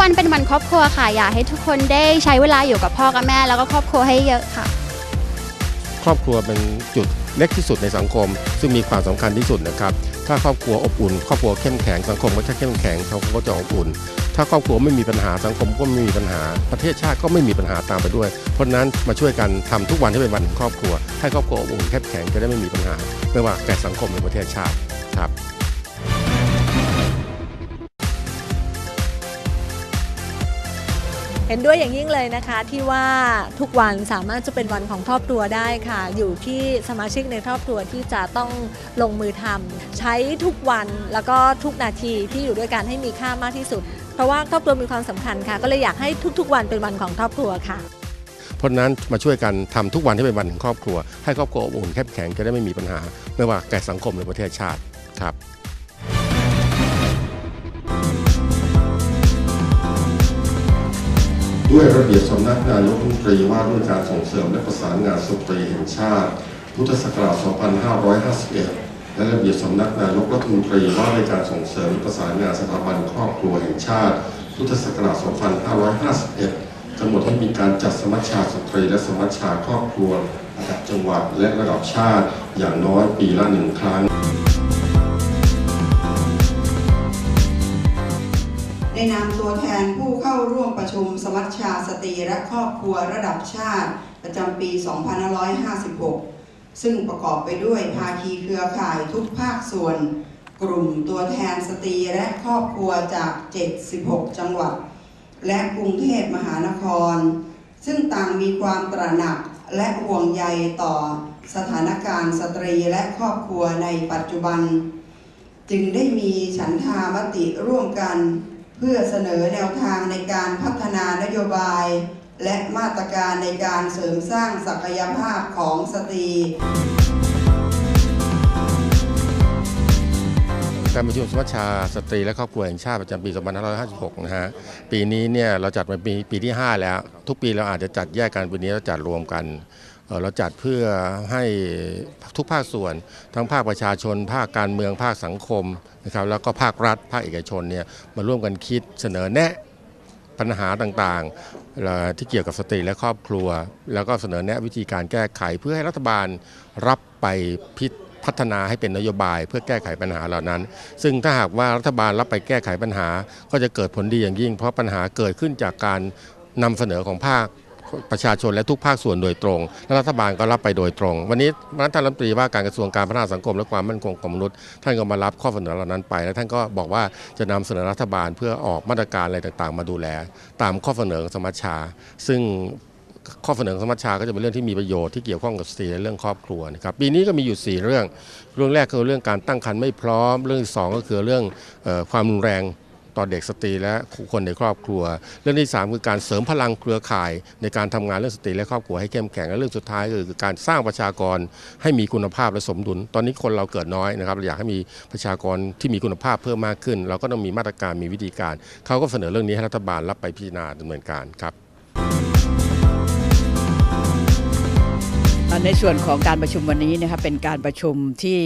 วันเป็นวันครอบครัวค่ะ อยากให้ทุกคนได้ใช้เวลาอยู่กับพ่อกับแม่ แล้วก็ครอบครัวให้เยอะค่ะ ครอบครัวเป็นจุดเล็กที่สุดในสังคม ซึ่งมีความสำคัญที่สุดนะครับ ถ้าครอบครัวอบอุ่น ครอบครัวเข้มแข็งสังคมก็จะเข้มแข็งสังคมก็จะอบอุ่น ถ้าครอบครัวไม่มีปัญหาสังคมก็ไม่มีปัญหา ประเทศชาติก็ไม่มีปัญหาตามไปด้วย เพราะนั้นมาช่วยกันทำทุกวันให้เป็นวันของครอบครัว ให้ครอบครัวอบอุ่นเข้มแข็งจะได้ไม่มีปัญหาไม่ว่าแก่สังคมหรือประเทศชาติครับ เห็นด้วยอย่างยิ่งเลยนะคะที่ว่าทุกวันสามารถจะเป็นวันของครอบครัวได้ค่ะ อยู่ที่สมาชิกในครอบครัวที่จะต้องลงมือทำใช้ทุกวันแล้วก็ทุกนาทีที่อยู่ด้วยกันให้มีค่ามากที่สุด เพราะว่าครอบครัวมีความสำคัญค่ะ ก็เลยอยากให้ทุกๆ วันเป็นวันของครอบครัวค่ะเพราะนั้นมาช่วยกันทำทุกวันให้เป็นวันของครอบครัว ให้ครอบครัวอบอุ่นเข้มแข็งจะได้ไม่มีปัญหา ไม่ว่าแก่สังคมหรือประเทศชาติครับ ด้วยระเบียบสำนักนายกรัฐมนตรีว่าด้วยการส่งเสริมและประสานงานสตรีแห่งชาติ พุทธศักราช 2551 และระเบียบสำนักนายกรัฐมนตรีว่าด้วยการส่งเสริมและประสานงานสถาบันครอบครัวแห่งชาติ พุทธศักราช 2551กำหนดให้มีการจัดสมัชชาสตรีและสมัชชาครอบครัวระดับจังหวัดและระดับชาติอย่างน้อยปีละหนึ่งครั้ง ในนามตัวแทนผู้เข้าร่วมประชุมสมัชชาสตรีและครอบครัวระดับชาติ ประจำปี 2556 ซึ่งประกอบไปด้วยภาคีเครือข่ายทุกภาคส่วน กลุ่มตัวแทนสตรีและครอบครัวจาก 76 จังหวัด และกรุงเทพมหานคร ซึ่งต่างมีความตระหนักและห่วงใยต่อสถานการณ์สตรีและครอบครัวในปัจจุบัน จึงได้มีฉันทามติร่วมกัน เพื่อเสนอแนวทางในการพัฒนานโยบาย และมาตรการในการเสริมสร้างศักยภาพของสตรีการประชุมสมัชชาสตรีและครอบครัวแห่งชาติประจำปี 2556 นะฮะ ปีนี้เนี่ยเราจัดมาปีปีที่ 5 แล้ว ทุกปีเราอาจจะจัดแยกกันปีนี้เราจัดรวมกัน เราจัดเพื่อให้ทุกภาคส่วน ทั้งภาคประชาชน ภาคการเมืองภาคสังคมนะครับแล้วก็ภาครัฐ ภาคเอกชนเนี่ยมาร่วมกันคิดเสนอแนะปัญหาต่างๆ ที่เกี่ยวกับสตรีและครอบครัว แล้วก็เสนอแนะวิธีการแก้ไขเพื่อให้รัฐบาลรับไปพิพัฒนาให้เป็นนโยบายเพื่อแก้ไขปัญหาเหล่านั้น ซึ่งถ้าหากว่ารัฐบาลรับไปแก้ไขปัญหา ก็จะเกิดผลดีอย่างยิ่ง เพราะปัญหาเกิดขึ้นจากการนำเสนอของภาค ประชาชนและทุกภาคส่วนโดยตรงและรัฐบาลก็รับไปโดยตรง วันนี้ท่านรัฐมนตรีว่าการกระทรวงการพัฒนาสังคมและความมั่นคงของมนุษย์ ท่านก็มารับข้อเสนอเหล่านั้นไป และท่านก็บอกว่าจะนำเสนอรัฐบาลเพื่อออกมาตรการอะไรต่างๆ มาดูแล ตามข้อเสนอของสมัชชา ซึ่งข้อเสนอของสมัชชาก็จะเป็นเรื่องที่มีประโยชน์ที่เกี่ยวข้องกับสตรีและเรื่องครอบครัวนะครับปีนี้ก็มีอยู่ 4 เรื่อง เรื่องแรกคือเรื่องการตั้งครรภ์ไม่พร้อม เรื่องที่สองก็คือเรื่องออความรุนแรง ต่อเด็กสตรีและคนในครอบครัว เรื่องที่สามคือการเสริมพลังเครือข่าย ในการทำงานเรื่องสตรีและครอบครัวให้เข้มแข็งและเรื่องสุดท้ายคือการสร้างประชากรให้มีคุณภาพและสมดุล ตอนนี้คนเราเกิดน้อยนะครับเราอยากให้มีประชากรที่มีคุณภาพเพิ่มมากขึ้น เราก็ต้องมีมาตรการมีวิธีการ เขาก็เสนอเรื่องนี้ให้รัฐบาลรับไปพิจารณาดำเนินการครับในส่วนของการประชุมวันนี้นะครับเป็นการประชุมที่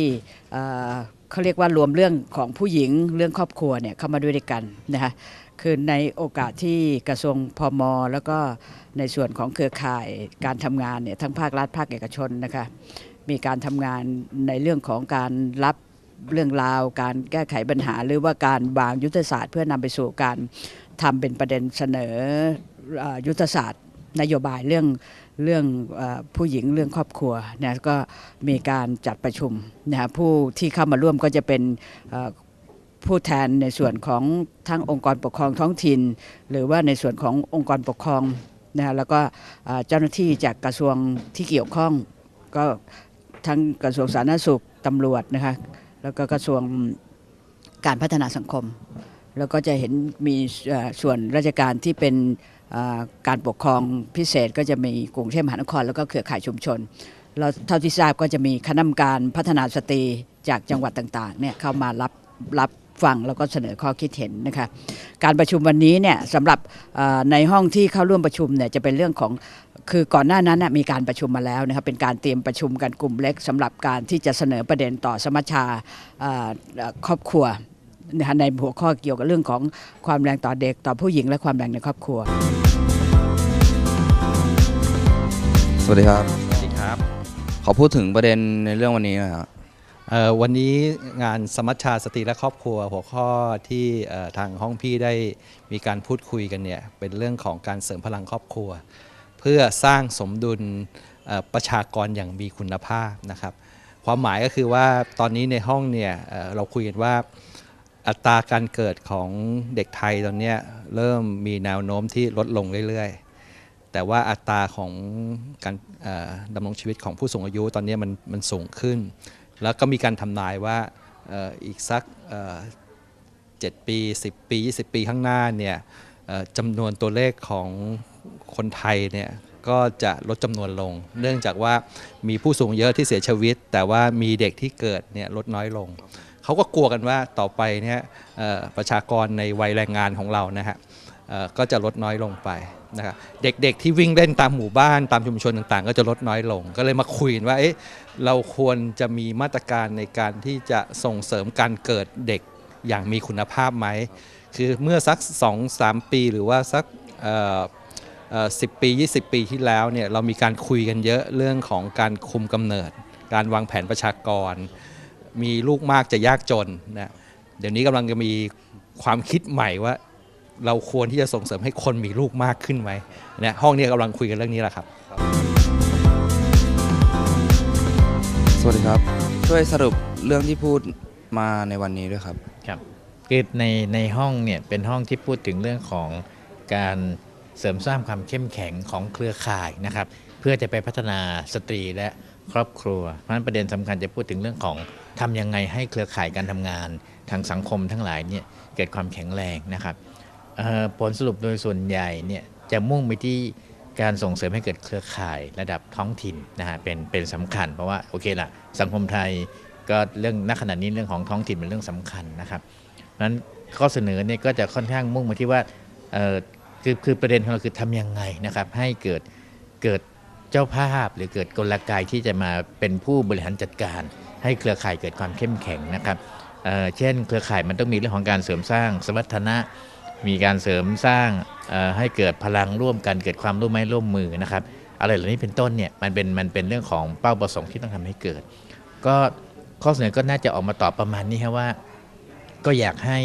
เขาเรียกว่ารวมเรื่องของผู้หญิงเรื่องครอบครัวเนี่ยเข้ามาด้วยด้วยกันนะคะคือในโอกาสที่กระทรวงพม แล้วก็ในส่วนของเครือข่ายการทำงานเนี่ยทั้งภาครัฐภาคเอกชนนะคะมีการทำงานในเรื่องของการรับเรื่องราว การแก้ไขปัญหา หรือว่าการวางยุทธศาสตร์ เพื่อนำไปสู่การทำเป็นประเด็นเสนอยุทธศาสตร์ นโยบายเรื่องเรื่องอผู้หญิงเรื่องครอบครัวนะก็มีการจัดประชุมนะผู้ที่เข้ามาร่วมก็จะเป็นผู้แทนในส่วนของทั้งองค์กรปกครองท้องถิ่น หรือว่าในส่วนขององค์กรปกครองนะแล้วก็เจ้าหน้าที่จากกระทรวงที่เกี่ยวข้อง ก็ทั้งกระทรวงสาธารณสุขตำรวจนะคะแล้วก็กระทรวงการพัฒนาสังคม แล้วก็จะเห็นมีส่วนราชการที่เป็น การปกครองพิเศษก็จะมีกรุงเทพมหานคร แล้วก็เครือข่ายชุมชนแล้วเท่าที่ทราบก็จะมีคณะกรรมการพัฒนาสตรีจากจังหวัดต่างๆเนี่ยเข้ามารับรับฟังแล้วก็เสนอข้อคิดเห็นนะคะการประชุมวันนี้เนี่ยสำหรับในห้องที่เข้าร่วมประชุมเนี่ยจะเป็นเรื่องของคือก่อนหน้านั้นมีการประชุมมาแล้วนะครับเป็นการเตรียมประชุมกันกลุ่มเล็กสำหรับการที่จะเสนอประเด็นต่อสมัชชาครอบครัว ในหัวข้อเกี่ยวกับเรื่องของความแรงต่อเด็กต่อผู้หญิงและความแรงในครอบครัว สวัสดีครับ สวัสดีครับ ขอพูดถึงประเด็นในเรื่องวันนี้หนะครับเอ่อวันนี้งานสมัชชาสตรีและครอบครัว หัวข้อที่เอ่อทางห้องพี่ได้มีการพูดคุยกันเนี่ยเป็นเรื่องของการเสริมพลังครอบครัว เพื่อสร้างสมดุลเอ่อประชากรอย่างมีคุณภาพนะครับ ความหมายก็คือว่าตอนนี้ในห้องเนี่ยเอ่อเราคุยกันว่า อัตราการเกิดของเด็กไทยตอนนี้เริ่มมีแนวโน้มที่ลดลงเรื่อยๆ แต่ว่าอัตราของการดำรงชีวิตของผู้สูงอายุตอนนี้มันมันสูงขึ้น แล้วก็มีการทำนายว่าอ,อีกสักเอ่อ7ปี 10 ปี 20 ปีข้างหน้าเนี่ยจำนวนตัวเลขของคนไทยเนี่ยก็จะลดจำนวนลง เนื่องจากว่ามีผู้สูงเยอะที่เสียชีวิต แต่ว่ามีเด็กที่เกิดเนี่ยลดน้อยลง เขาก็กลัวกันว่าต่อไปเนี่ยประชากรในวัยแรงงานของเรานะฮะก็จะลดน้อยลงไปนะครับเด็กๆที่วิ่งเล่นตามหมู่บ้านตามชุมชนต่างๆ ก็จะลดน้อยลง ก็เลยมาคุยนว่าเอ๊ะเราควรจะมีมาตรการในการที่จะส่งเสริมการเกิดเด็กอย่างมีคุณภาพไหม คือเมื่อสัก 2-3 ปีหรือว่าสักเอ่อเอ่อ10ปี 20 ปีที่แล้วเนี่ยเรามีการคุยกันเยอะเรื่องของการคุมกำเนิด การวางแผนประชากร มีลูกมากจะยากจนนะเดี๋ยวนี้กำลังจะมีความคิดใหม่ว่า เราควรที่จะส่งเสริมให้คนมีลูกมากขึ้นไหมเนี่ยห้องเนี้กำลังคุยกันเรื่องนี้แหละครับ สวัสดีครับ ช่วยสรุปเรื่องที่พูดมาในวันนี้ด้วยครับครับคือในในห้องเนี่ยเป็นห้องที่พูดถึงเรื่องของการเสริมสร้างความเข้มแข็งของเครือข่ายนะครับ เพื่อจะไปพัฒนาสตรีและครอบครัว เพราะฉะนั้นประเด็นสำคัญจะพูดถึงเรื่องของ ทำยังไงให้เครือข่ายการทำงานทางสังคมทั้งหลายเนี่ยเกิดความแข็งแรงนะครับผลสรุปโดยส่วนใหญ่เนี่ยจะมุ่งไปที่การส่งเสริมให้เกิดเครือข่ายระดับท้องถิ่นนะฮะเป็นเป็นสำคัญ เพราะว่าโอเคละสังคมไทยก็เรื่องณขณะนี้เรื่องของท้องถิ่นเป็นเรื่องสำคัญนะครับนั้นข้อเสนอเนี่ยก็จะค่อนข้างมุ่งมาที่ว่าคือคือประเด็นของเราคือทำยังไงนะครับให้เกิดเกิด เจ้าภาพหรือเกิดกลไกที่จะมาเป็นผู้บริหารจัดการ ให้เครือข่ายเกิดความเข้มแข็งนะครับเเช่น เครือข่ายมันต้องมีเรื่องของการเสริมสร้างสมรรถนะ มีการเสริมสร้างให้เกิดพลังร่วมกันเกิดความร่วมไม้ร่วมมือนะครับอะไรเหล่านี้เป็นต้นเนี่ยมันเป็นมันเป็นเรื่องของเป้าประสงค์ที่ต้องทำให้เกิด ก็ข้อเสนอก็น่าจะออกมาตอบประมาณนี้ครับว่า ก็อยากให้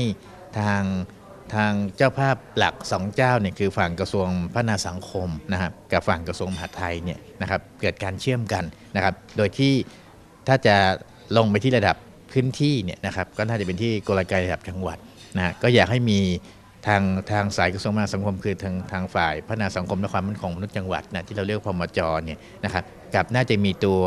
ทาง ทางเจ้าภาพหลักสองเจ้าเนี่ยคือฝั่งกระทรวงพัฒนาสังคมนะครับกับฝั่งกระทรวงมหาดไทยเนี่ยนะครับเกิดการเชื่อมกันนะครับ โดยที่ถ้าจะลงไปที่ระดับพื้นที่เนี่ยนะครับก็น่าจะเป็นที่กลไกระดับจังหวัดนะก็อยากให้มีทางทางสายกระทรวงพัฒนาสังคม คือทางทางฝ่ายพัฒนาสังคมและความมั่นคงมนุษย์จังหวัดนะที่เราเรียกพมจเนี่ยนะครับกับน่าจะมีตัว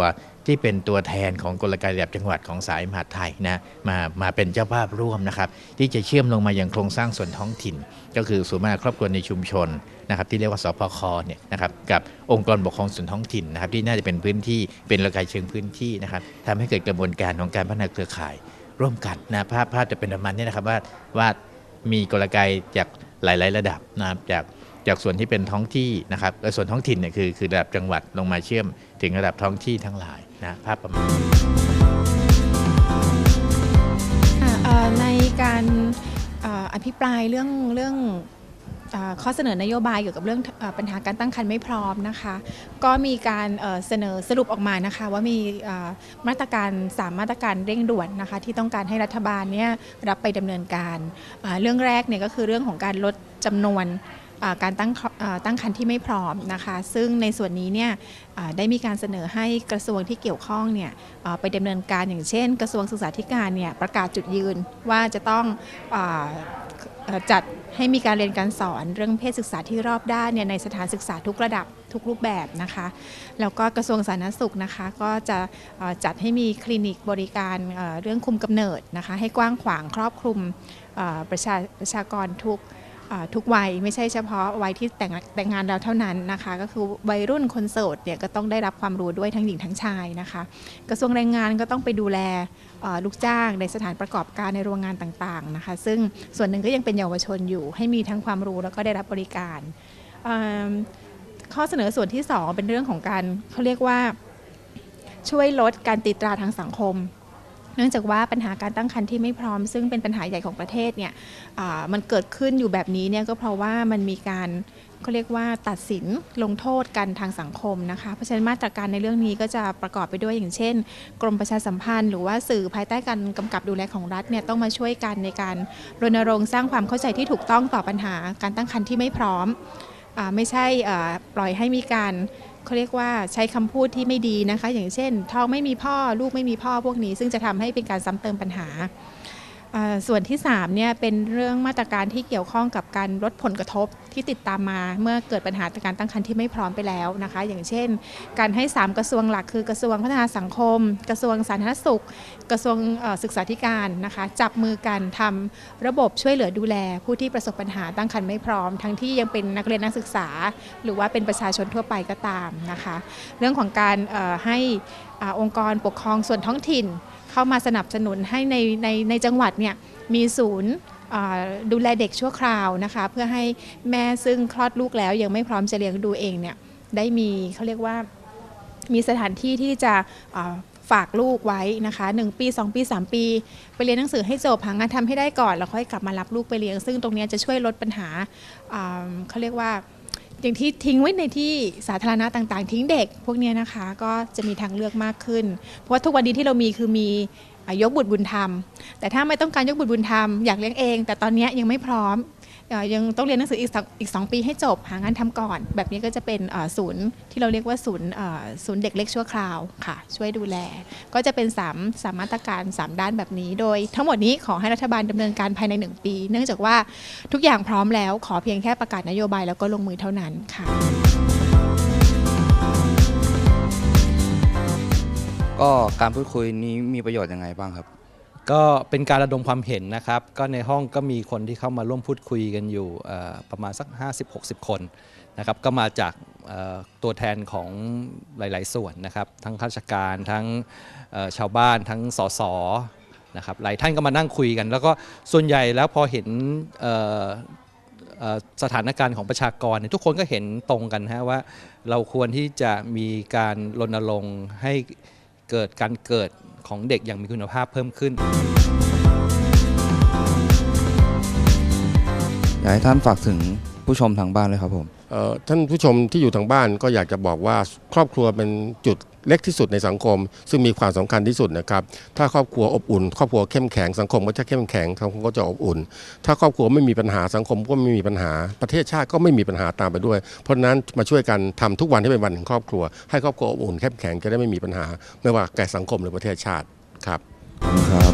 ที่เป็นตัวแทนของกลไกระดับจังหวัดของสายมหาดไทยนะมามาเป็นเจ้าภาพร่วมนะครับที่จะเชื่อมลงมาอยังโครงสร้างส่วนท้องถิ่น ก็คือศูนย์พัฒนาครอบครัวในชุมชนนะครับที่เรียกว่าสพคเนี่ยนะครับกับองค์กรปกครองส่วนท้องถิ่นนะครับที่น่าจะเป็นพื้นที่เป็นระกายเชิงพื้นที่นะครับทำให้เกิดกระบวนการของการพัฒนาเครือข่าย ร่วมกันนะภาพภาพจะเป็นประมาณนี้นะครับว่าว่ามีกลไกจากหลาย ๆ ระดับนะครับจาก จากส่วนที่เป็นท้องที่นะครับและส่วนท้องถิ่นเนี่ยคือคือระดับจังหวัดลงมาเชื่อมถึงระดับท้องที่ทั้งหลายนะภาพประมาณในการอภิปรายเรื่องเรื่องข้อเสนอนโยบายเกี่ยวกับเรื่องปัญหาการตั้งครรภ์ไม่พร้อมนะคะ ก็มีการเสนอสรุปออกมานะคะ ว่ามีมาตรการสามมาตรการเร่งด่วนนะคะ ที่ต้องการให้รัฐบาลเนี่ยรับไปดำเนินการ เรื่องแรกเนี่ยก็คือเรื่องของการลดจำนวน การตั้งตั้งครรภ์ที่ไม่พร้อมนะคะ ซึ่งในส่วนนี้เนี่ยได้มีการเสนอให้กระทรวงที่เกี่ยวข้องเนี่ยไปดำเนินการอย่างเช่น กระทรวงศึกษาธิการเนี่ยประกาศจุดยืนว่าจะต้องอจัดให้มีการเรียนการสอนเรื่องเพศศึกษาที่รอบด้านเนี่ยในสถานศึกษาทุกระดับทุกรูปแบบนะคะ แล้วก็กระทรวงสาธารณสุขนะคะ ก็จะจัดให้มีคลินิกบริการเรื่องคุมกำเนิดนะคะ ให้กว้างขวางครอบคลุมประชาประชากรทุก ทุกวัยไม่ใช่เฉพาะวัยที่แต่งแต่งงานแล้วเท่านั้นนะคะ ก็คือวัยรุ่นคนโสดเนี่ยก็ต้องได้รับความรู้ด้วยทั้งหญิงทั้งชายนะคะ กระทรวงแรงงานก็ต้องไปดูแลลูกจ้างในสถานประกอบการในโรงงานต่างๆนะคะ ซึ่งส่วนหนึ่งก็ยังเป็นเยาวชนอยู่ ให้มีทั้งความรู้แล้วก็ได้รับบริการ ข้อเสนอส่วนที่ 2 เป็นเรื่องของการเขาเรียกว่าช่วยลดการติดตราทางสังคม เนื่องจากว่าปัญหาการตั้งครรภ์ที่ไม่พร้อม ซึ่งเป็นปัญหาใหญ่ของประเทศเนี่ยมันเกิดขึ้นอยู่แบบนี้เนี่ยก็เพราะว่ามันมีการเขาเรียกว่าตัดสินลงโทษกันทางสังคมนะคะ เพราะฉะนั้นมาตรการในเรื่องนี้ก็จะประกอบไปด้วยอย่างเช่น กรมประชาสัมพันธ์ หรือว่าสื่อภายใต้การกำกับดูแลของรัฐเนี่ยต้องมาช่วยกันในการรณรงค์สร้างความเข้าใจที่ถูกต้องต่อปัญหาการตั้งครรภ์ที่ไม่พร้อมอไม่ใช่ปล่อยให้มีการ เขาเรียกว่าใช้คำพูดที่ไม่ดีนะคะ อย่างเช่นท้องไม่มีพ่อลูกไม่มีพ่อพวกนี้ ซึ่งจะทำให้เป็นการซ้ำเติมปัญหาอ่า ส่วนที่3เนี่ยเป็นเรื่องมาตรการที่เกี่ยวข้องกับการลดผลกระทบที่ติดตามมา เมื่อเกิดปัญหาการตั้งครรภ์ที่ไม่พร้อมไปแล้วนะคะ อย่างเช่น การให้ 3 กระทรวงหลักคือกระทรวงพัฒนาสังคม กระทรวงสาธารณสุข กระทรวงศึกษาธิการนะคะ จับมือกันทำระบบช่วยเหลือดูแล ผู้ที่ประสบปัญหาตั้งครรภ์ไม่พร้อม ทั้งที่ยังเป็นนักเรียนนักศึกษา หรือว่าเป็นประชาชนทั่วไปก็ตามนะคะ เรื่องของการให้องค์กรปกครองส่วนท้องถิ่น เข้ามาสนับสนุนให้ในในในจังหวัดเนี่ยมีศูนย์ดูแลเด็กชั่วคราวนะคะ เพื่อให้แม่ซึ่งคลอดลูกแล้ว ยังไม่พร้อมจะเลี้ยงดูเองเนี่ยได้มีเขาเรียกว่ามีสถานที่ที่จะฝากลูกไว้นะคะ 1 ปี 2 ปี 3 ปี ไปเรียนหนังสือให้จบหางานทำให้ได้ก่อน แล้วค่อยกลับมารับลูกไปเลี้ยง ซึ่งตรงนี้จะช่วยลดปัญหาเขาเรียกว่า อย่างที่ทิ้งไว้ในที่สาธารณะต่างๆ ทิ้งเด็ก พวกนี้นะคะก็จะมีทางเลือกมากขึ้น เพราะว่าทุกวันนี้ที่เรามีคือมียกบุตรบุญธรรม แต่ถ้าไม่ต้องการยกบุตรบุญธรรมอยากเลี้ยงเอง แต่ตอนนี้ยังไม่พร้อม ยังต้องเรียนหนังสืออีกสองอีกสองปีให้จบ หางานทำก่อน แบบนี้ก็จะเป็นศูนย์ที่เราเรียกว่าศูนย์ศูนย์เด็กเล็กชั่วคราวค่ะ ช่วยดูแล ก็จะเป็น3ามสามมาตรการ 3 ด้านแบบนี้ โดยทั้งหมดนี้ขอให้รัฐบาลดำเนินการภายใน 1 ปี เนื่องจากว่าทุกอย่างพร้อมแล้วขอเพียงแค่ประกาศนโยบายแล้วก็ลงมือเท่านั้นค่ะ ก็การพูดคุยนี้มีประโยชน์ยังไงบ้างครับ ก็เป็นการระดมความเห็นนะครับ ก็ในห้องก็มีคนที่เข้ามาร่วมพูดคุยกันอยู่ประมาณสัก 50-60 คนนะครับ ก็มาจากตัวแทนของหลาย ๆ ส่วนนะครับ ทั้งข้าราชการทั้งชาวบ้านทั้งสสนะครับหลายท่านก็มานั่งคุยกัน แล้วก็ส่วนใหญ่แล้วพอเห็นสถานการณ์ของประชากรทุกคนก็เห็นตรงกันฮะว่าเราควรที่จะมีการรณรงค์ให้ เกิดการเกิดของเด็กอย่างมีคุณภาพเพิ่มขึ้น อยากให้ท่านฝากถึงผู้ชมทางบ้านเลยครับผม เอ่อท่านผู้ชมที่อยู่ทางบ้านก็อยากจะบอกว่าครอบครัวเป็นจุด เล็กที่สุดในสังคม ซึ่งมีความสำคัญที่สุดนะครับถ้าครอบครัวอบอุ่น ครอบครัวเข้มแข็งสังคมก็จะเข้มแข็งสังคมก็จะอบอุ่น ถ้าครอบครัวไม่มีปัญหาสังคมก็ไม่มีปัญหา ประเทศชาติก็ไม่มีปัญหาตามไปด้วย เพราะฉะนั้นมาช่วยกันทำทุกวันให้เป็นวันของครอบครัว ให้ครอบครัวอบอุ่นเข้มแข็งจะได้ไม่มีปัญหา ไม่ว่าแก่สังคมหรือประเทศชาติครับขอบคุณครับ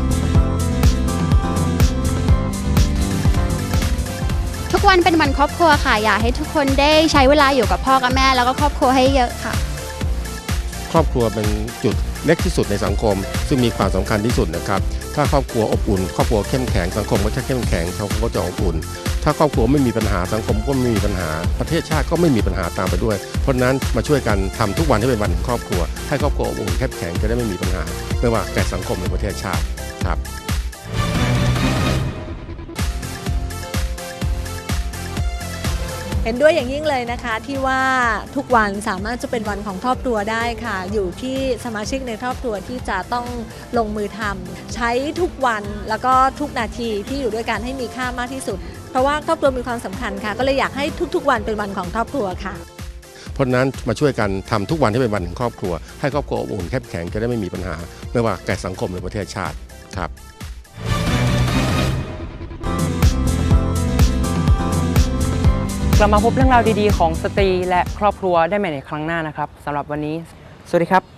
ทุกวันเป็นวันครอบครัวค่ะ อยากให้ทุกคนได้ใช้เวลาอยู่กับพ่อกับแม่แล้วก็ครอบครัวให้เยอะค่ะ ครอบครัวเป็นจุดเล็กที่สุดในสังคม ซึ่งมีความสำคัญที่สุดนะครับ ถ้าครอบครัวอบอุ่น ครอบครัวเข้มแข็งสังคมก็จะเข้มแข็งสังคมก็จะอบอุ่น ถ้าครอบครัวไม่มีปัญหาสังคมก็ไม่มีปัญหา ประเทศชาติก็ไม่มีปัญหาตามไปด้วย เพราะนั้นมาช่วยกันทำทุกวันให้เป็นวันของครอบครัว ให้ครอบครัวอบอุ่นเข้มแข็งจะได้ไม่มีปัญหาไม่ว่าแก่สังคมหรือประเทศชาติครับ เห็นด้วยอย่างยิ่งเลยนะคะที่ว่าทุกวันสามารถจะเป็นวันของครอบครัวได้ค่ะ อยู่ที่สมาชิกในครอบครัวที่จะต้องลงมือทำใช้ทุกวันแล้วก็ทุกนาทีที่อยู่ด้วยกันให้มีค่ามากที่สุด เพราะว่าครอบครัวมีความสำคัญค่ะ ก็เลยอยากให้ทุกๆ วันเป็นวันของครอบครัวค่ะ เพราะนั้นมาช่วยกันทำทุกวันให้เป็นวันของครอบครัว ให้ครอบครัวอบอุ่นเข้มแข็งจะได้ไม่มีปัญหา ไม่ว่าแก่สังคมหรือประเทศชาติครับ กลับมาพบเรื่องราวดีๆ ของสตรีและครอบครัวได้ใหม่ในครั้งหน้านะครับสำหรับวันนี้ สวัสดีครับ